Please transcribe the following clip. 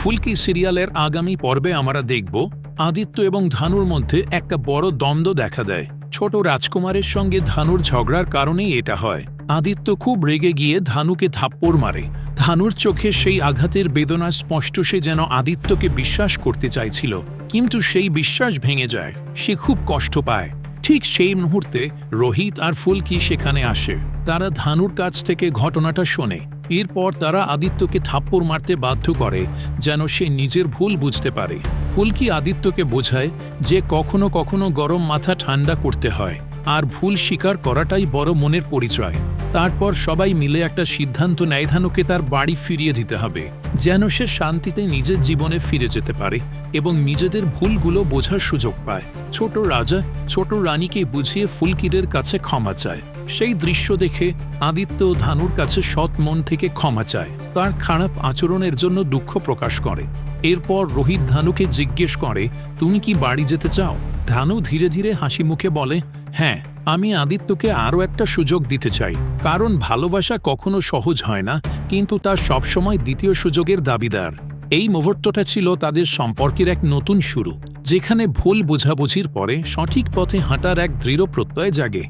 ফুলকি সিরিয়ালের আগামী পর্বে আমরা দেখব আদিত্য এবং ধানুর মধ্যে একটা বড় দ্বন্দ্ব দেখা দেয়। ছোট রাজকুমারের সঙ্গে ধানুর ঝগড়ার কারণেই এটা হয়। আদিত্য খুব রেগে গিয়ে ধানুকে থাপ্পড় মারে। ধানুর চোখে সেই আঘাতের বেদনা স্পষ্ট সে যেন আদিত্যকে বিশ্বাস করতে চাইছিল, কিন্তু সেই বিশ্বাস ভেঙে যায়। সে খুব কষ্ট পায়। ঠিক সেই মুহূর্তে রোহিত আর ফুলকি সেখানে আসে। তারা ধানুর কাছ থেকে ঘটনাটা শোনে। এরপর তারা আদিত্যকে থাপ্পড় মারতে বাধ্য করে, যেন সে নিজের ভুল বুঝতে পারে। ফুলকি আদিত্যকে বোঝায় যে কখনো কখনো গরম মাথা ঠান্ডা করতে হয়, আর ভুল স্বীকার করাটাই বড় মনের পরিচয়। তারপর সবাই মিলে একটা সিদ্ধান্ত নেয় ধানুকে তার বাড়ি ফিরিয়ে দিতে হবে, যেন সে শান্তিতে নিজের জীবনে ফিরে যেতে পারে এবং নিজেদের ভুলগুলো বোঝার সুযোগ পায়। ছোট রাজা ছোট রানীকে বুঝিয়ে ফুলকিরের কাছে ক্ষমা চায়। সেই দৃশ্য দেখে আদিত্য ধানুর কাছে সৎ মন থেকে ক্ষমা চায়। তার খারাপ আচরণের জন্য দুঃখ প্রকাশ করে। এরপর রোহিত ধানুকে জিজ্ঞেস করে, তুমি কি বাড়ি যেতে চাও? ধানু ধীরে ধীরে হাসি মুখে বলে হ্যাঁ আমি আদিত্যকে আরও একটা সুযোগ দিতে চাই। কারণ ভালোবাসা কখনো সহজ হয় না, কিন্তু তা সবসময় দ্বিতীয় সুযোগের দাবিদার। এই মুহূর্তটা ছিল তাদের সম্পর্কের এক নতুন শুরু, যেখানে ভুল বোঝাবুঝির পরে সঠিক পথে হাঁটার এক দৃঢ় প্রত্যয় জাগে।